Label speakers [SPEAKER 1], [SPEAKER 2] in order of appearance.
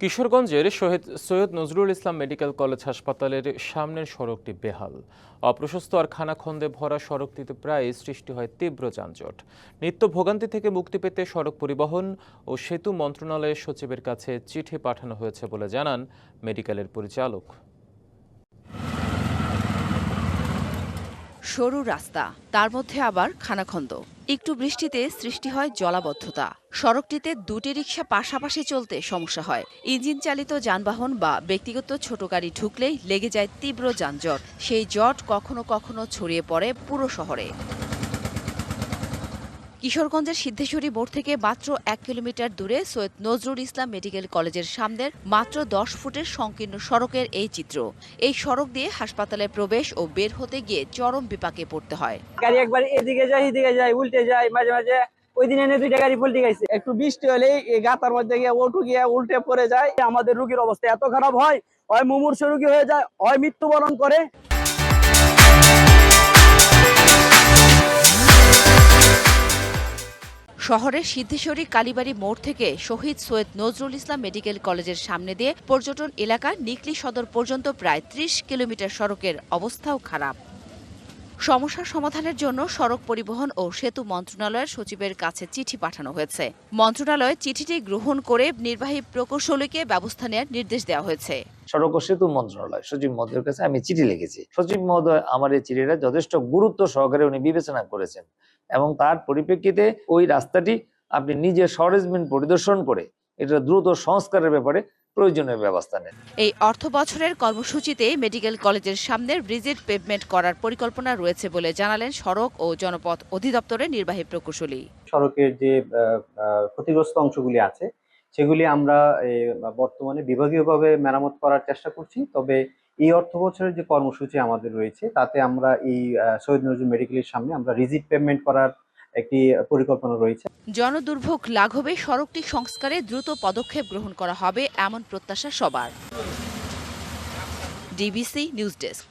[SPEAKER 1] কিশোরগঞ্জের শহীদ Syed Nazrul Islam medical college হাসপাতালের সামনের সড়কটি বেহাল। অপ্রশস্ত আর খানাখন্দে ভরা সড়কটিতে প্রায় সৃষ্টি হয় তীব্র যানজট। নিত্য ভোগান্তি থেকে মুক্তি পেতে সড়ক পরিবহন ও সেতু মন্ত্রণালয়ের সচিবের কাছে চিঠি পাঠানো হয়েছে বলে জানান মেডিকেলের পরিচালক।
[SPEAKER 2] সরু রাস্তা, তার মধ্যে আবার খানাখন্দ। একটু বৃষ্টিতে সৃষ্টি হয় জলাবদ্ধতা। সড়কটিতে দুটি রিক্সা পাশাপাশি চলতে সমস্যা হয়। ইঞ্জিন চালিত যানবাহন বা ব্যক্তিগত ছোট গাড়ি ঢুকলেই লেগে যায় তীব্র যানজট। সেই জট কখনো কখনো ছড়িয়ে পড়ে পুরো শহরে। কিশোরগঞ্জের সিদ্ধেশ্বরী মোড় থেকে মাত্র এক কিলোমিটার দূরে সৈয়দ নজরুল ইসলাম মেডিকেল কলেজের সামনের মাত্র দশ ফুটের সংকীর্ণ সড়কের এই চিত্র। এই সড়ক দিয়ে হাসপাতালে প্রবেশ ও বের হতে গিয়ে চরম বিপাকে পড়তে হয়।
[SPEAKER 3] গাড়ি একবার এদিকে যায় এদিকে যায় উল্টে যায় মাঝে মাঝে ওই দিন এনে দুইটা গাড়ি পল্টে গেছে। একটু বৃষ্টি হলে এই গাতার মধ্যে গিয়ে ওটু গিয়ে উল্টে পড়ে যায়। আমাদের রুগীর অবস্থা এত খারাপ হয় হয় মুমূর্ষ রুগী হয়ে যায় হয় মৃত্যুবরণ করে।
[SPEAKER 2] শহরের সিদ্ধেশ্বরী কালীবাড়ি মোড় থেকে শহীদ সৈয়দ নজরুল ইসলাম মেডিকেল কলেজের সামনে দিয়ে পর্যটন এলাকা নিকলি সদর পর্যন্ত প্রায় ত্রিশ কিলোমিটার সড়কের অবস্থাও খারাপ। সমস্যার সমাধানের জন্য সড়ক পরিবহন ও সেতু মন্ত্রণালয়ের সচিবের কাছে চিঠি পাঠানো হয়েছে। মন্ত্রণালয় চিঠিটি গ্রহণ করে নির্বাহী প্রকৌশলীকে ব্যবস্থা নেওয়ার নির্দেশ দেওয়া হয়েছে।
[SPEAKER 4] সড়ক ও সেতু মন্ত্রণালয়, সচিব মহোদয়ের কাছে আমি চিঠি লিখেছি। সচিব মহোদয়, আমার এই চিঠিটা যথেষ্ট গুরুত্ব সহকারে উনি বিবেচনা করেছেন এবং তার পরিপ্রেক্ষিতে ওই রাস্তাটি আপনি নিজে সরেজমিন পরিদর্শন করে এটা দ্রুত সংস্কারের ব্যাপারে প্রয়োজনীয় ব্যবস্থা নেন।
[SPEAKER 2] এই অর্থ বছরের কর্মসূচিতে মেডিকেল কলেজের সামনে ব্রিজের পেভমেন্ট করার পরিকল্পনা রয়েছে বলে জানালেন সড়ক ও জনপথ অধিদপ্তরের নির্বাহী প্রকৌশলী।
[SPEAKER 5] সড়কের যে ক্ষতিগ্রস্ত অংশগুলি আছে সেগুলি আমরা এ, বর্তমানে বিভাগীয়ভাবে মেরামত করার চেষ্টা করছি। তবে এই অর্থ বছরের যে কর্মসূচি আমাদের রয়েছে তাতে আমরা এই শহীদ নজরুল মেডিকেলের সামনে আমরা রিজিট পেমেন্ট করার একটি পরিকল্পনা রয়েছে।
[SPEAKER 2] জনদুর্ভোগ লাঘবে সড়কটি সংস্কারে দ্রুত পদক্ষেপ গ্রহণ করা হবে, এমন প্রত্যাশা সবার। DBC news desk.